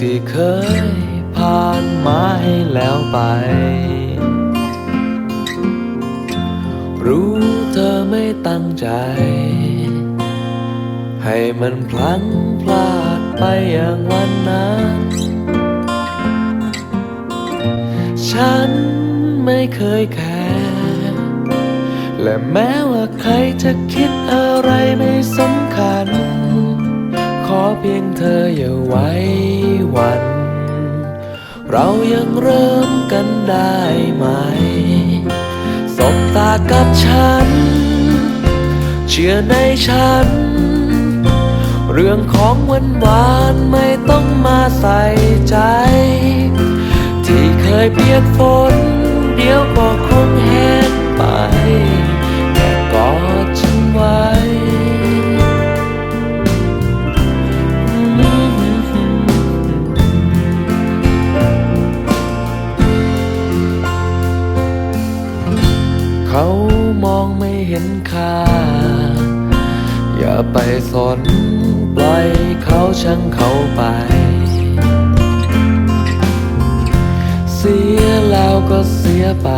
ที่เคยผ่านมาให้แล้วไป รู้เธอไม่ตั้งใจ ให้มันพลันพลาดไปอย่างวันนั้น ฉันไม่เคยแคร์และแม้ว่าใครจะคิดอะไรไม่สำคัญ เพียงเธออย่าไว้วัน เรายังเริ่มกันได้ไหม สบตากับฉัน เชื่อในฉัน เรื่องของวันวานไม่ต้องมาใส่ใจ ที่เคยเปียกฝน เดี๋ยวก็คงแห้งไป ก็เสียไป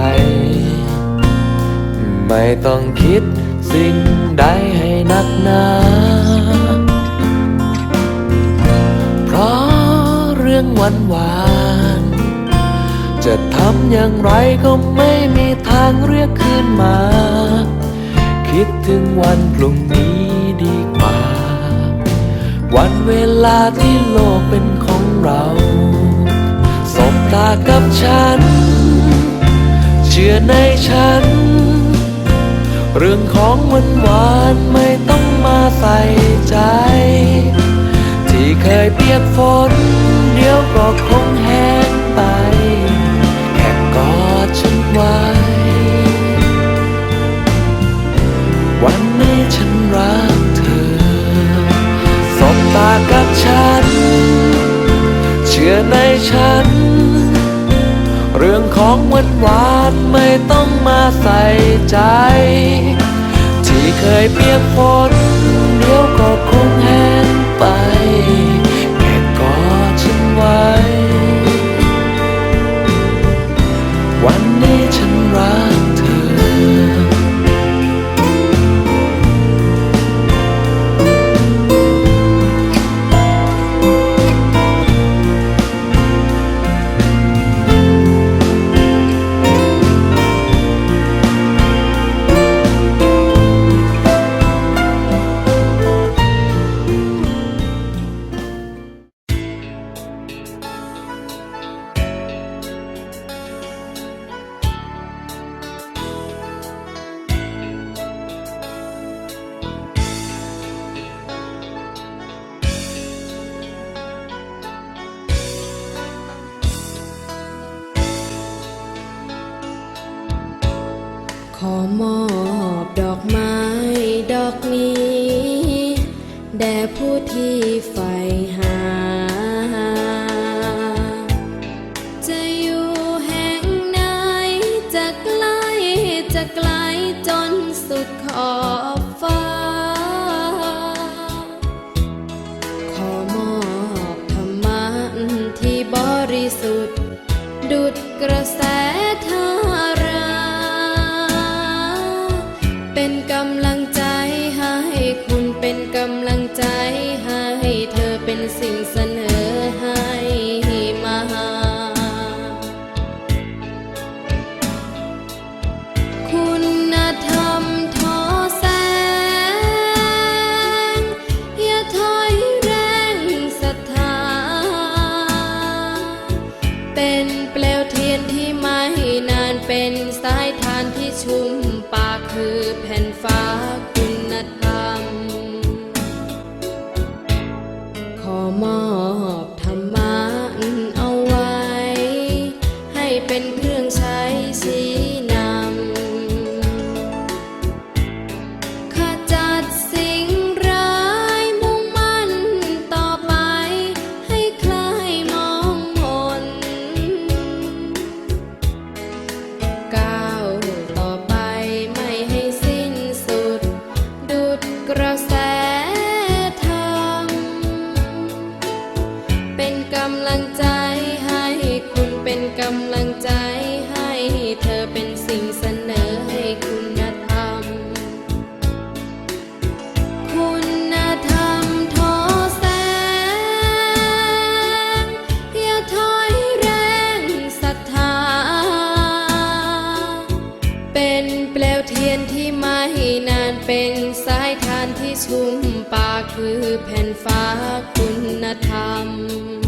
ไม่ต้องคิดสิ่งใดให้นักหนา เพราะเรื่องหวันหวาน จะทำอย่างไรก็ไม่มีทางเรียกคืนมา คิดถึงวันพรุ่งนี้ดีกว่า วันเวลาที่โลกเป็นของเรา สบตากับฉัน เชื่อในฉัน เรื่องของวันหวานไม่ต้องมาใส่ใจ ที่เคยเปียกฝน เดี๋ยวก็คงแห้งไป แค่กอดฉันไว้ วันนี้ฉันรักเธอ สบตากับฉัน เชื่อในฉัน ของหวันหวานไม่ต้องมาใส่ใจ ที่เคยเปียกฝนเดี๋ยวก็คงแห้งไป อมอบดอกไม้ดอกนี้ แด่ผู้ที่ใฝ่หา จะอยู่แห่งไหน จะไกลจะไกลจนสุดขอบฟ้า ขอมอบธรรมะที่บริสุทธิ์ ดุดกระแส สิ่งเสนอให้มาคุณธรรมทอแสง อย่าถอยแรงศรัทธา เป็นเปลวเทียนที่ไม่นานเป็นสายทานที่ชุ่มปากคือแผ่นฟ้า แผ่นฟ้าคุณธรรม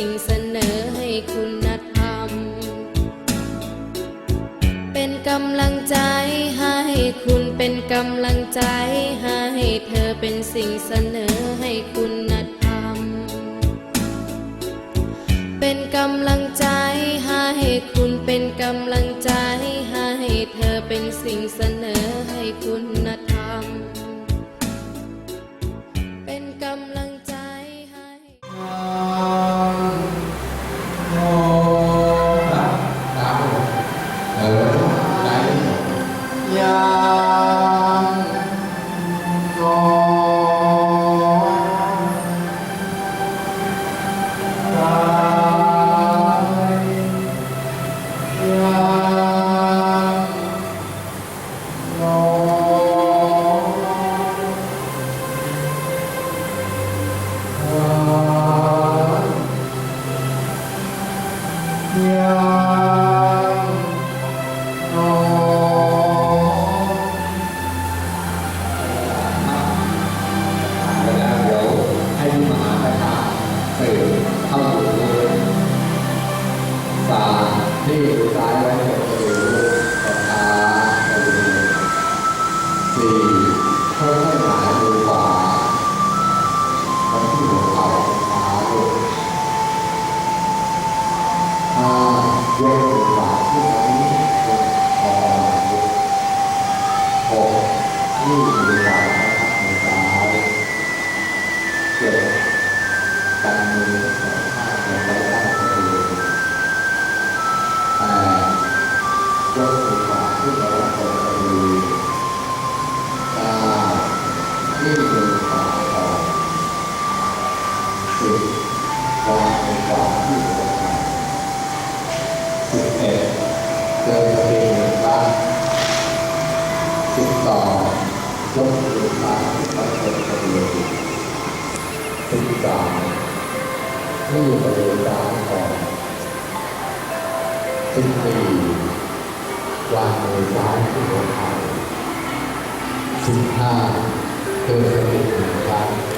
สิ่งเสนอให้คุณธรรม เป็นกำลังใจให้คุณเป็นกำลังใจให้เธอเป็นสิ่งเสนอให้คุณธรรม เป็นกำลังใจให้คุณเป็นกำลังใจให้เธอเป็นสิ่งเสนอให้คุณ สื่อเข้าสู่เรื่องสามที่ซ้ายไว้หกายกมือขวาขึ้นไปบนคอหกยื่นมือขวามือซ้ายเจ็ดกันมือสองข้างลงไว้ข้างสะดือแปดยมือขวาขึ้นไว้บนสะดือเก้ายื่นมือขวาออกสิบวางมือขวาที่ เข่าสิบเอ็ดเดินสะดือหนึ่งครั้งสิบสองยกมือขวาขึ้นไปบนสะดือสิบสามนี่อยู่บริเวณด้านก่อนสิบสี่วางมือซ้ายที่หัวเข่าสิบห้าเดินสติหนึ่งครั้งประ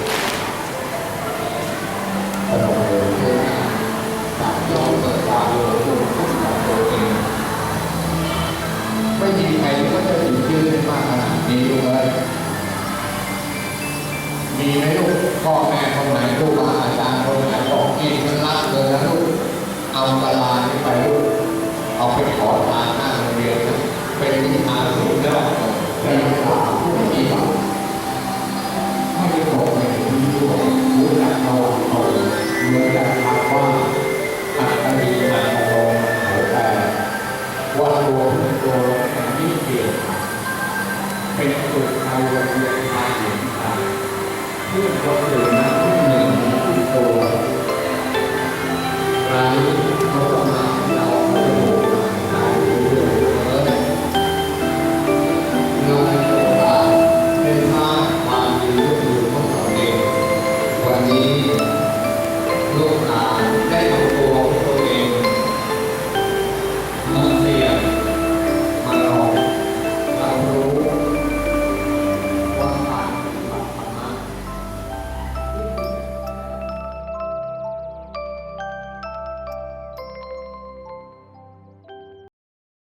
เอาไปขอทานหน้าโรงเรียนนะเป็นวิชาสูงแล้วเป็นภาษาผู้ปฏิบัติไม่ได้บอกในที่ด้วยรู้จักระวังตัวเมื่อนกับคำว่าอัตติอัตโนมัติแต่ว่าตัวเป็นตัวมันไม่เปลี่ยนเป็นสุดใจวันเดียวทางเห็นทางเพื่อนคนอื่น 啊该有